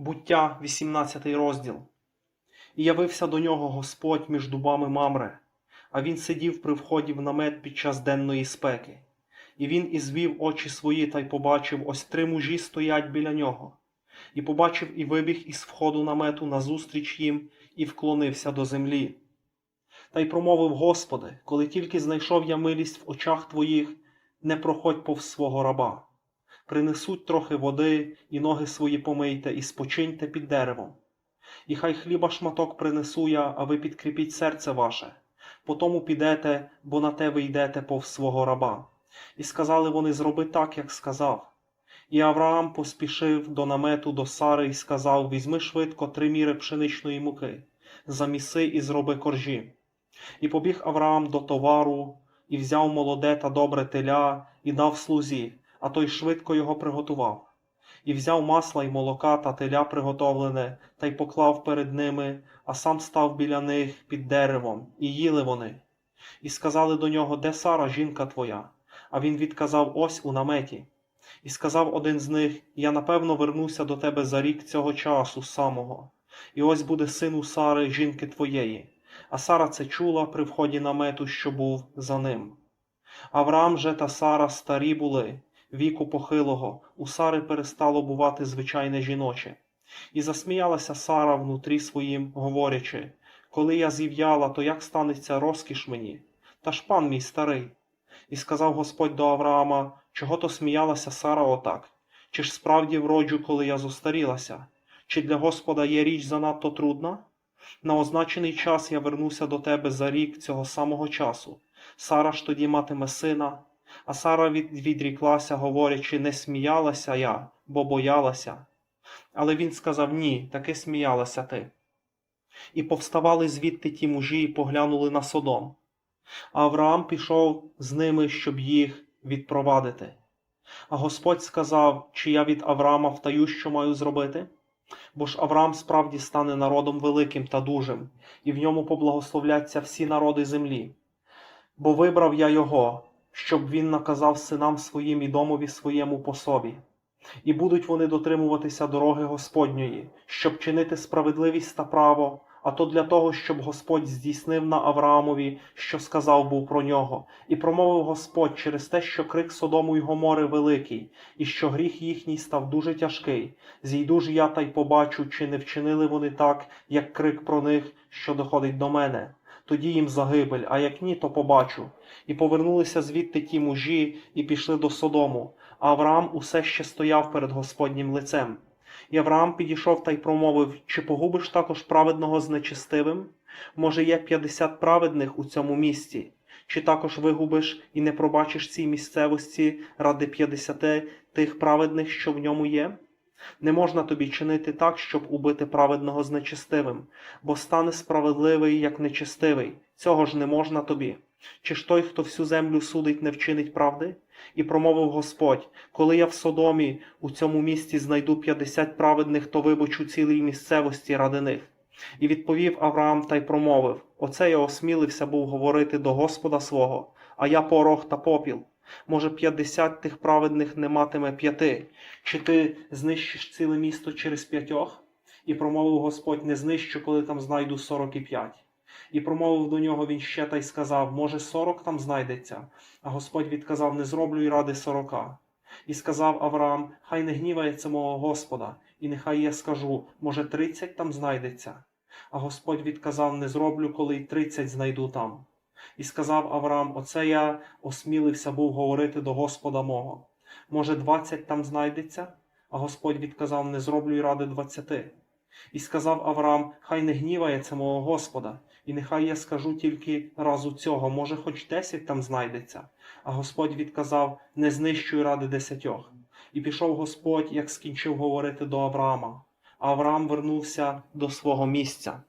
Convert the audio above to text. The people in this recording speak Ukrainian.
Буття, 18 розділ. І явився до нього Господь між дубами Мамре, а він сидів при вході в намет під час денної спеки. І він ізвів очі свої та й побачив, ось три мужі стоять біля нього. І побачив і вибіг із входу намету назустріч їм і вклонився до землі. Та й промовив Господи, коли тільки знайшов я милість в очах твоїх, не проходь повз свого раба. Принесуть трохи води, і ноги свої помийте, і спочиньте під деревом. І хай хліба шматок принесу я, а ви підкріпіть серце ваше. Потому підете, бо на те ви йдете повз свого раба. І сказали вони зроби так, як сказав. І Авраам поспішив до намету до Сари і сказав: Візьми швидко три міри пшеничної муки, заміси і зроби коржі. І побіг Авраам до товару, і взяв молоде та добре теля, і дав слузі, а той швидко його приготував. І взяв масла й молока та теля приготовлене, та й поклав перед ними, а сам став біля них під деревом, і їли вони. І сказали до нього, де Сара, жінка твоя? А він відказав ось у наметі. І сказав один з них: Я напевно вернуся до тебе за рік цього часу самого, і ось буде син у Сари, жінки твоєї. А Сара це чула при вході намету, що був за ним. Авраам же та Сара старі були, віку похилого, у Сари перестало бувати звичайне жіноче. І засміялася Сара внутрі своїм, говорячи: Коли я зів'яла, то як станеться розкіш мені? Та ж пан мій старий. І сказав Господь до Авраама, чого то сміялася Сара отак? Чи ж справді вроджу, коли я зостарілася? Чи для Господа є річ занадто трудна? На означений час я вернуся до тебе за рік цього самого часу. Сара ж тоді матиме сина, а Сара від, відріклася, говорячи, не сміялася я, бо боялася. Але він сказав ні, таки сміялася ти. І повставали звідти ті мужі і поглянули на Содом. А Авраам пішов з ними, щоб їх відпровадити. А Господь сказав, чи я від Авраама втаю, що маю зробити? Бо ж Авраам справді стане народом великим та дужим, і в ньому поблагословляться всі народи землі. Бо вибрав я його, щоб він наказав синам своїм і домові своєму по собі. І будуть вони дотримуватися дороги Господньої, щоб чинити справедливість та право, а то для того, щоб Господь здійснив на Авраамові, що сказав був про нього, і промовив Господь через те, що крик Содому й Гомори великий, і що гріх їхній став дуже тяжкий. Зійду ж я та й побачу, чи не вчинили вони так, як крик про них, що доходить до мене. Тоді їм загибель, а як ні, то побачу. І повернулися звідти ті мужі, і пішли до Содому. А Авраам усе ще стояв перед Господнім лицем. І Авраам підійшов та й промовив: Чи погубиш також праведного з нечестивим? Може, є п'ятдесят праведних у цьому місті? Чи також вигубиш і не пробачиш цій місцевості ради п'ятдесяти тих праведних, що в ньому є? Не можна тобі чинити так, щоб убити праведного з нечестивим, бо стане справедливий, як нечестивий. Цього ж не можна тобі. Чи ж той, хто всю землю судить, не вчинить правди? І промовив Господь: Коли я в Содомі у цьому місті знайду п'ятдесят праведних, то вибачу цілій місцевості ради них. І відповів Авраам та й промовив: Оце я осмілився був говорити до Господа свого, а я порох та попіл. Може, п'ятдесят тих праведних не матиме п'яти, чи ти знищиш ціле місто через п'ятьох? І промовив Господь: Не знищу, коли там знайду сорок і п'ять. І промовив до нього він ще та й сказав: Може, сорок там знайдеться. А Господь відказав: Не зроблю й ради сорока. І сказав Авраам: Хай не гнівається мого Господа, і нехай я скажу, може, тридцять там знайдеться. А Господь відказав: Не зроблю, коли й тридцять знайду там. І сказав Авраам: Оце я осмілився був говорити до Господа мого. Може, двадцять там знайдеться? А Господь відказав: Не зроблю й ради двадцяти. І сказав Авраам: Хай не гнівається мого Господа, і нехай я скажу тільки разу цього, може, хоч десять там знайдеться. А Господь відказав: Не знищуй ради десятьох. І пішов Господь, як скінчив говорити до Авраама. А Авраам вернувся до свого місця.